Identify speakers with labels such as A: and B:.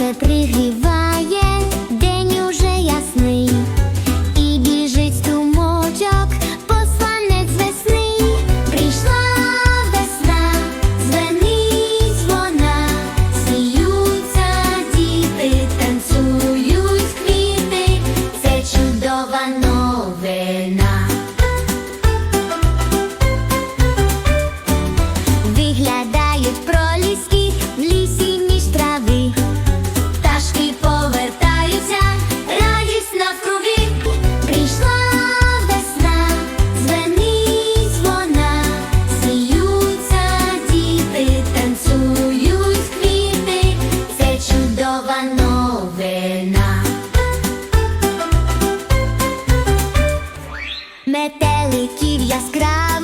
A: сонце пригріває. метеликів яскравих.